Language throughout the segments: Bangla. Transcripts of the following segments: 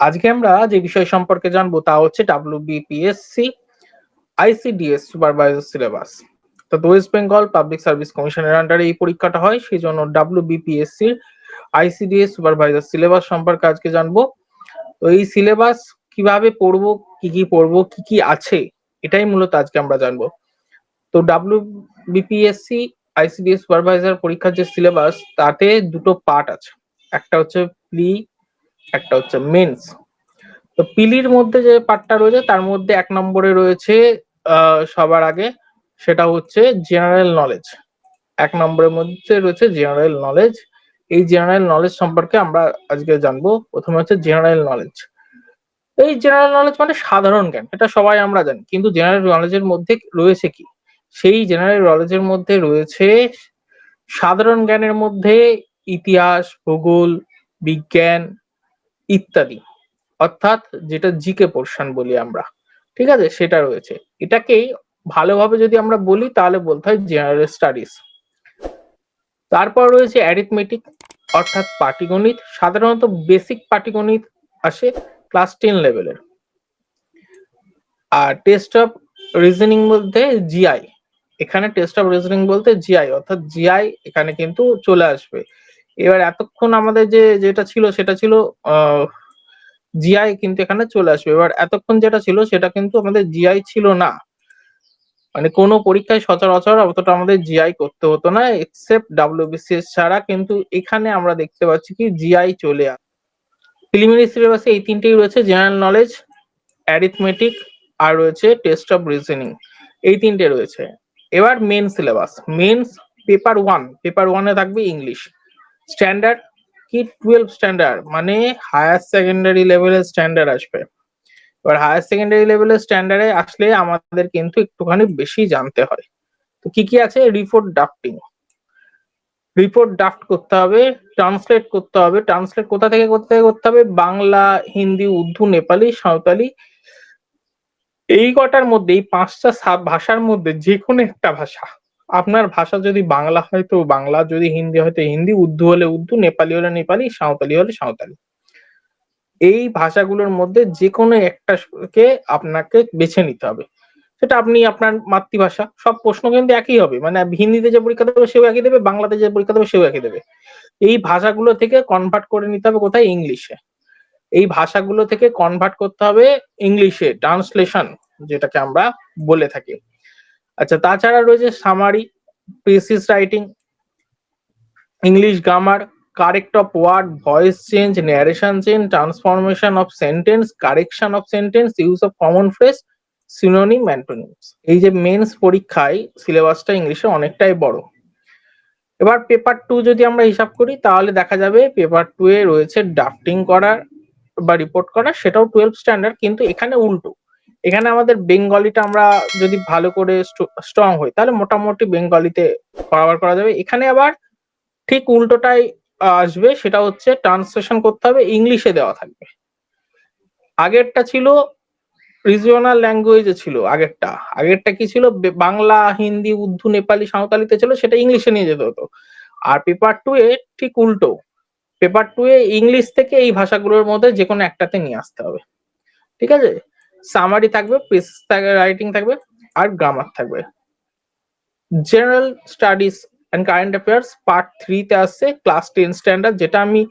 আজকে আমরা যে বিষয় সম্পর্কে জানব তা হচ্ছে ডাব্লিউবিপিএসসি আইসিডিএস সুপারভাইজার সিলেবাস তো ওয়েস্ট বেঙ্গল পাবলিক সার্ভিস কমিশনের আন্ডারে এই পরীক্ষাটা হয় সেই জন্য ডাব্লিউবিপিএসসি আইসিডিএস সুপারভাইজার সিলেবাস সম্পর্কে আজকে জানব। তো এই সিলেবাস কীভাবে পড়ব, কি কি পড়ব, কি কি আছে, এটাই মূলত আজকে আমরা জানব। তো ডাব্লিউ বিপিএসসি আইসিডিএস সুপারভাইজার পরীক্ষার যে সিলেবাস তাতে দুটো পার্ট আছে। একটা হচ্ছে প্রি একটা হচ্ছে মেন্স তো পিলির মধ্যে যে পার্টটা রয়েছে, তার মধ্যে এক নম্বরে রয়েছে সবার আগে সেটা হচ্ছে জেনারেল নলেজ এক নম্বরের মধ্যে রয়েছে জেনারেল নলেজ এই জেনারেল নলেজ সম্পর্কে আমরা আজকে জানব। প্রথমে হচ্ছে জেনারেল নলেজ এই জেনারেল নলেজ মানে সাধারণ জ্ঞান, এটা সবাই আমরা জানি। কিন্তু জেনারেল নলেজের মধ্যে রয়েছে কি? সেই জেনারেল নলেজের মধ্যে রয়েছে সাধারণ জ্ঞানের মধ্যে ইতিহাস, ভূগোল, বিজ্ঞান ইত্যাদি। অর্থাৎ যেটা জিকে পোর্শন বলি আমরা। ঠিক আছে? সেটা রয়েছে। এটাকেই ভালোভাবে যদি আমরা বলি, তাহলে বলতে হয় জেনারেল স্টাডিজ তারপর রয়েছে অ্যারিথমেটিক অর্থাৎ পাটিগণিত। সাধারণত বেসিক পাটিগণিত আসে ক্লাস টেন লেভেলের আর টেস্ট অফ রিজনিং বলতে জিআই এখানে টেস্ট অফ রিজনিং বলতে জিআই অর্থাৎ জিআই এখানে কিন্তু চলে আসবে। এবার এতক্ষণ আমাদের যে, যেটা ছিল সেটা ছিল জিআই কিন্তু এখানে চলে আসবে। এবার এতক্ষণ যেটা ছিল সেটা কিন্তু আমাদের জিআই ছিল না। মানে কোনো পরীক্ষায় সচরাচর অতটা আমাদের জিআই করতে হতো না এক্সেপ্ট ডাব্লিউবিসিএস ছাড়া কিন্তু এখানে আমরা দেখতে পাচ্ছি কি জিআই চলে আসে প্রিলিমিনারি সিলেবাসে এই তিনটেই রয়েছে জেনারেল নলেজ অ্যারিথমেটিক আর রয়েছে টেস্ট অফ রিজনিং এই তিনটে রয়েছে। এবার main syllabus mains paper one paper ওয়ানে থাকবে ইংলিশ স্ট্যান্ডার্ড কি টুয়েলভ স্ট্যান্ডার্ড মানে হায়ার সেকেন্ডারি লেভেলের স্ট্যান্ডার্ড আসবে। এবার হায়ার সেকেন্ডারি লেভেলের স্ট্যান্ডার্ডে আসলে আমাদের কিন্তু একটুখানি বেশি জানতে হয়। তো কি কি আছে? রিপোর্ট ডাফটিং রিপোর্ট ড্রাফট করতে হবে ট্রান্সলেট করতে হবে। ট্রান্সলেট কোথা থেকে কোথা থেকে করতে হবে? বাংলা, হিন্দি, উর্দু, নেপালি, সাঁওতালি। এই কটার মধ্যে, এই পাঁচটা ভাষার মধ্যে যে কোনো একটা ভাষা। আপনার ভাষা যদি বাংলা হয় তো বাংলা, যদি হিন্দি হয় তো হিন্দি, উর্দু হলে উর্দু, নেপালি হলে নেপালি, সাঁওতালি হলে সাঁওতালি। এই ভাষাগুলোর মধ্যে যে কোনো একটাকে আপনাকে বেছে নিতে হবে। সেটা আপনি আপনার মাতৃভাষা, সব প্রশ্ন কিন্তু একই হবে। মানে হিন্দিতে যে পরীক্ষা দেবে সেও একই দেবে, বাংলাতে যে পরীক্ষা দেবে সেও একই দেবে। এই ভাষাগুলো থেকে কনভার্ট করে নিতে হবে কোথায়? ইংলিশে। এই ভাষাগুলো থেকে কনভার্ট করতে হবে ইংলিশে ট্রান্সলেশন যেটাকে আমরা বলে থাকি। আচ্ছা তাছাড়া রয়েছে summary precis writing English grammar correct of word voice change narration change transformation of sentence correction of sentence use of common phrase synonym antonyms এই যে মেন্স পরীক্ষায় সিলেবাসটা ইংলিশে অনেকটাই বড়। এবার পেপার টু যদি আমরা হিসাব করি, তাহলে দেখা যাবে পেপার টু এ রয়েছে ড্রাফটিং করার বা রিপোর্ট করার, সেটাও টুয়েলভ স্ট্যান্ডার্ড কিন্তু এখানে উল্টো। এখানে আমাদের বেঙ্গলিটা আমরা যদি ভালো করে স্ট্রং হই, তাহলে মোটামুটি বেঙ্গলিতে কভার করা যাবে। এখানে আবার ঠিক উল্টোটাই আসবে, সেটা হচ্ছে ট্রান্সলেশন করতে হবে, ইংলিশে দেওয়া থাকবে। আগেরটা ছিল রিজিওনাল ল্যাঙ্গুয়েজে ছিল, আগেরটা। আগেরটা কি ছিল? বাংলা, হিন্দি, উর্দু, নেপালি, সাঁওতালিতে ছিল, সেটা ইংলিশে নিয়ে যেতে হতো। আর পেপার টু এ ঠিক উল্টো। পেপার টু এ ইংলিশ থেকে এই ভাষাগুলোর মধ্যে যে কোনো একটাতে নিয়ে আসতে হবে। ঠিক আছে? সামারি থাকবে প্রেস রাইটিং থাকবে, আর গ্রামার থাকবে। General studies and current affairs part থ্রিতে আসছে ক্লাস টেন স্ট্যান্ডার্ড যেটা আমি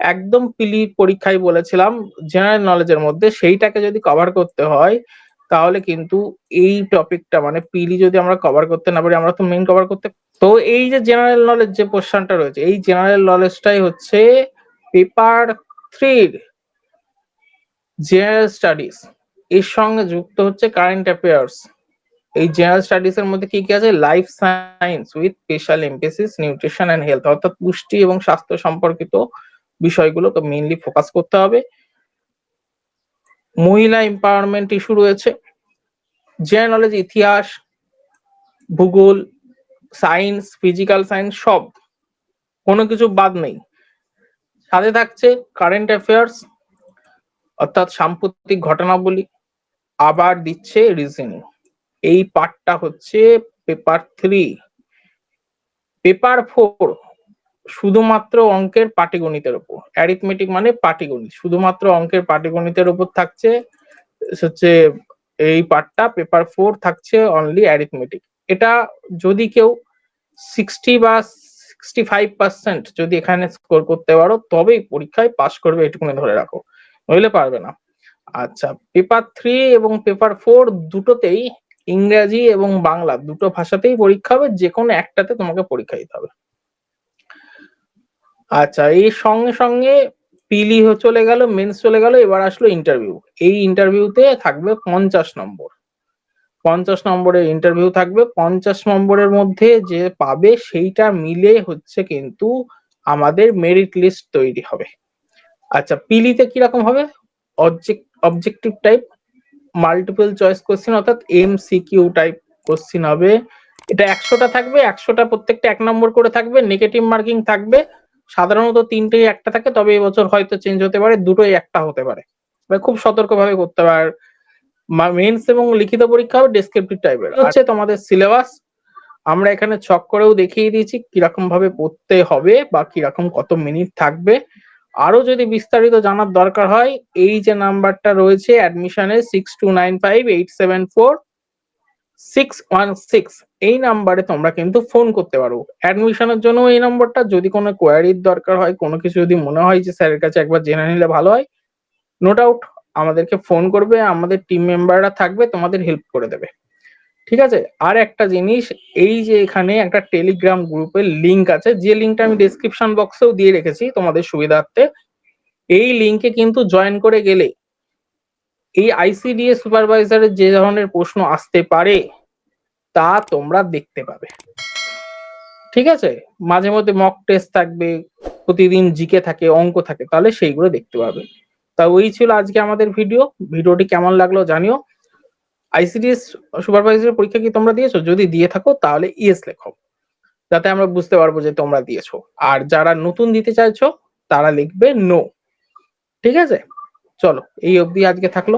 একদম পিলি পরীক্ষায় বলেছিলাম জেনারেল নলেজের মধ্যে, সেইটাকে যদি কভার করতে হয়, তাহলে কিন্তু এই টপিকটা মানে পিলি যদি আমরা কভার করতে না পারি, আমরা তো মেইন কভার করতে, তো এই যে জেনারেল নলেজ যে পোর্শনটা রয়েছে, এই জেনারেল নলেজটাই হচ্ছে পেপার থ্রির জেনারেল স্টাডিজ এর সঙ্গে যুক্ত হচ্ছে কারেন্ট অ্যাফেয়ার্স এই জেনারেল স্টাডিজ এর মধ্যে কি কি আছে? Life science with special emphasis nutrition and health অর্থাৎ পুষ্টি এবং স্বাস্থ্য সম্পর্কিত বিষয়গুলোকে মেইনলি ফোকাস করতে হবে। মহিলা এম্পাওয়ারমেন্ট ইস্যু রয়েছে। জেনারেল নলেজ ইতিহাস, ভূগোল সায়েন্স ফিজিক্যাল সায়েন্স সব। কোনো কিছু বাদ নেই। সাথে থাকছে কারেন্ট অ্যাফেয়ার্স অর্থাৎ সাম্প্রতিক ঘটনাবলী আবার দিচ্ছে রিজনিং। এই পার্টটা হচ্ছে পেপার থ্রি। পেপার ফোর শুধুমাত্র অঙ্কের পাটিগণিতের উপর অ্যারিথমেটিক মানে পাটিগণিত। শুধুমাত্র অঙ্কের পাটিগণিতের উপর থাকছে হচ্ছে এই পার্টটা, পেপার ফোর থাকছে অনলি অ্যারিথমেটিক এটা যদি কেউ সিক্সটি বা সিক্সটি ফাইভ পার্সেন্ট যদি এখানে স্কোর করতে পারো, তবেই পরীক্ষায় পাশ করবে, এটুকুনি ধরে রাখো। নইলে পারবে না। আচ্ছা পেপার থ্রি এবং পেপার ফোর দুটোতেই ইংরেজি এবং বাংলা দুটো ভাষাতেই পরীক্ষা হবে যে কোনো একটাতে তোমাকে পরীক্ষা দিতে হবে। আচ্ছা এই সঙ্গে সঙ্গে পিলি চলে গেল, মেন্স চলে গেল, এবার আসলো ইন্টারভিউ এই ইন্টারভিউতে থাকবে পঞ্চাশ নম্বর। পঞ্চাশ নম্বরের ইন্টারভিউ থাকবে। পঞ্চাশ নম্বরের মধ্যে যে পাবে, সেইটা মিলে হচ্ছে কিন্তু আমাদের মেরিট লিস্ট তৈরি হবে। আচ্ছা পিলিতে কীরকম হবে? Objective type multiple choice question অর্থাৎ এমসিকিউ টাইপ কোশ্চেন হবে। এটা একশোটা থাকবে একশোটা প্রত্যেকটা এক নম্বর করে থাকবে নেগেটিভ মার্কিং থাকবে। সাধারণত তিনটেই একটা থাকে তবে এবছর হয়তো চেঞ্জ হতে পারে দুটোই একটা হতে পারে। খুব সতর্কভাবে করতে পারে মেন্স এবং লিখিত পরীক্ষা হবে ডেসক্রিপটিভ টাইপের হচ্ছে তোমাদের সিলেবাস আমরা এখানে ছক করেও দেখিয়ে দিয়েছি কীরকম ভাবে পড়তে হবে বা কীরকম কত মিনিট থাকবে। আরও যদি বিস্তারিত জানার দরকার হয়, এই যে নাম্বারটা রয়েছে অ্যাডমিশনের six two nine five eight seven four six one six এই নাম্বারে তোমরা কিন্তু ফোন করতে পারো। অ্যাডমিশনের জন্য এই নম্বরটা, যদি কোনো কোয়ারির দরকার হয়, কোনো কিছু যদি মনে হয় যে স্যারের কাছে একবার জেনে নিলে ভালো হয় নো ডাউট আমাদেরকে ফোন করবে, আমাদের টিম মেম্বাররা থাকবে, তোমাদের হেল্প করে দেবে। ঠিক আছে? আর একটা জিনিস, এই যে এখানে একটা টেলিগ্রাম গ্রুপের লিংক আছে, যে লিঙ্কটা আমি ডেসক্রিপশন বক্সেও দিয়ে রেখেছি তোমাদের সুবিধার্থে, এই লিংকে কিন্তু জয়েন করে গেলে, এই আইসিডিএস সুপারভাইজারের যে ধরনের প্রশ্ন আসতে পারে, তা তোমরা দেখতে পাবে। ঠিক আছে? মাঝে মধ্যে মক টেস্ট থাকবে, প্রতিদিন জিকে থাকে, অঙ্ক থাকে, তাহলে সেইগুলো দেখতে পাবে। তা ওই ছিল আজকে আমাদের ভিডিও ভিডিওটি কেমন লাগল জানিও। আইসিডিএস সুপারভাইজারের পরীক্ষা কি তোমরা দিয়েছ? যদি দিয়ে থাকো, তাহলে ইএস লেখো। যাতে আমরা বুঝতে পারব যে তোমরা দিয়েছ। আর যারা নতুন দিতে চাইছো, তারা লিখবে নো ঠিক আছে? চলো, এই অবধি আজকে থাকল।